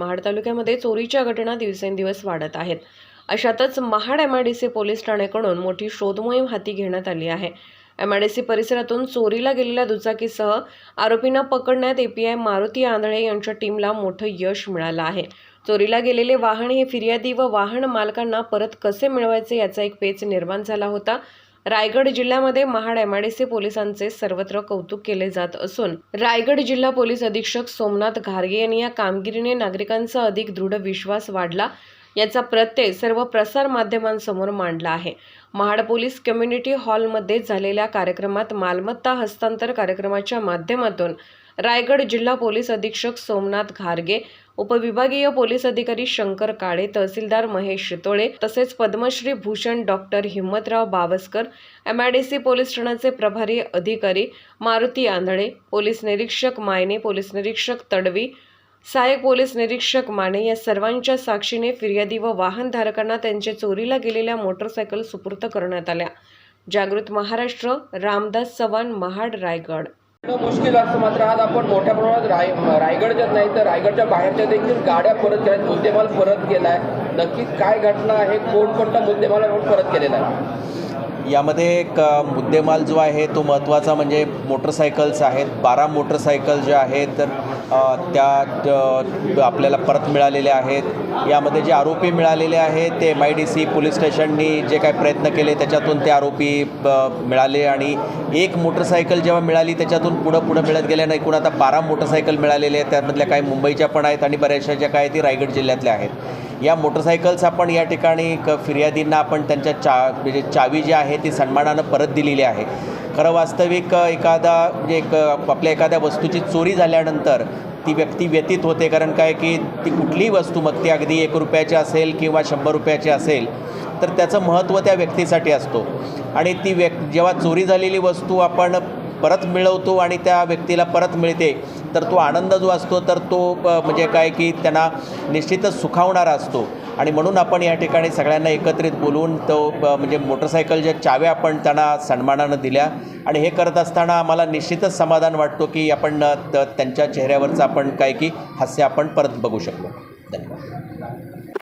महाड तालुक्यामध्ये चोरीच्या घटना दिवसेंदिवस वाढत आहेत. अशातच Mahad M I D C police ठाण्याकडून मोठी शोधमोहीम हाती घेण्यात आली आहे. एम आय डी सी परिसरातून चोरीला गेलेल्या दुचाकीसह आरोपींना पकडण्यात एपीआय मारुती आंधळे यांच्या टीमला मोठं यश मिळालं आहे. चोरीला गेलेले वाहन हे फिर्यादी व वाहन मालकांना परत कसे मिळवायचे याचा एक पेच निर्माण झाला होता. रायगड जिल्ह्यामध्ये महाड एमआयडीसी पोलिसांचे सर्वत्र कौतुक केले जात असून रायगड जिल्हा पोलीस अधीक्षक सोमनाथ घारगे यांनी या कामगिरीने नागरिकांचा अधिक दृढ विश्वास वाढला याचा प्रत्यय सर्व प्रसार माध्यमांसमोर मांडला आहे. महाड पोलीस कम्युनिटी हॉलमध्ये झालेल्या कार्यक्रमात मालमत्ता हस्तांतर कार्यक्रमाच्या माध्यमातून रायगड जिल्हा पोलीस अधीक्षक सोमनाथ घारगे उपविभागीय पोलीस अधिकारी शंकर काळे तहसीलदार महेश शितोळे तसेच Padmashri Bhushan doctor Himmatrao Bawaskar MIDC police ठाण्याचे प्रभारी अधिकारी मारुती आंधळे पोलीस निरीक्षक मायने पोलीस निरीक्षक तडवी सहाय्यक पोलीस निरीक्षक माने या सर्वांच्या साक्षीने फिर्यादी व वाहनधारकांना त्यांचे चोरीला गेलेल्या मोटरसायकल सुपूर्त करण्यात आल्या. जागृत महाराष्ट्र रामदास चव्हाण महाड रायगड. मुश्किल असतं मात्र आज आपण मोठ्या प्रमाणात राय रायगडच्याच नाही तर रायगडच्या बाहेरच्या देखील गाड्या परत केल्या मुद्देमाल परत केला आहे. नक्कीच काय घटना आहे कोणकोणता मुद्देमाल आपण परत केलेला आहे? यामध्ये एक मुद्देमाल जो आहे तो महत्त्वाचा म्हणजे मोटरसायकल्स आहेत. बारा मोटरसायकल ज्या आहेत तर त्या आपल्याला परत मिळालेल्या आहेत. यामध्ये जे आरोपी मिळालेले आहेत ते M I D C police स्टेशननी जे काही प्रयत्न केले त्याच्यातून ते आरोपी मिळाले आणि एक मोटरसायकल जेव्हा मिळाली त्याच्यातून पुढं पुढं मिळत गेल्यानं एकूण आता बारा मोटरसायकल मिळालेले आहेत. त्यामधल्या काही मुंबईच्या पण आहेत आणि बऱ्याचशा ज्या काय ती रायगड जिल्ह्यातल्या आहेत. या मोटरसायकल्स आपण या ठिकाणी क फिर्यादींना आपण त्यांच्या चा म्हणजे चावी जी आहे ती सन्मानानं परत दिलेली आहे. खरं वास्तविक एखादा म्हणजे एक आपल्या एखाद्या वस्तूची चोरी झाल्यानंतर ती व्यक्ती व्यतीत होते. कारण काय की ती कुठलीही वस्तू मग ती अगदी एक रुपयाची असेल किंवा शंभर रुपयाची असेल तर त्याचं महत्त्व त्या व्यक्तीसाठी असतो. आणि ती व्यक् जेव्हा चोरी झालेली वस्तू आपण परत मिळवतो आणि त्या व्यक्तीला परत मिळते तर तो आनंद जो असतो तर तो म्हणजे काय की त्यांना निश्चितच सुखावणारा असतो. आणि म्हणून आपण या ठिकाणी सगळ्यांना एकत्रित बोलवून तो म्हणजे मोटरसायकलच्या चाव्या आपण त्यांना सन्मानानं दिल्या आणि हे करत असताना आम्हाला निश्चितच समाधान वाटतो की आपण त- त्यांच्या चेहऱ्यावरचं आपण काय की हास्य आपण परत बघू शकलो. धन्यवाद.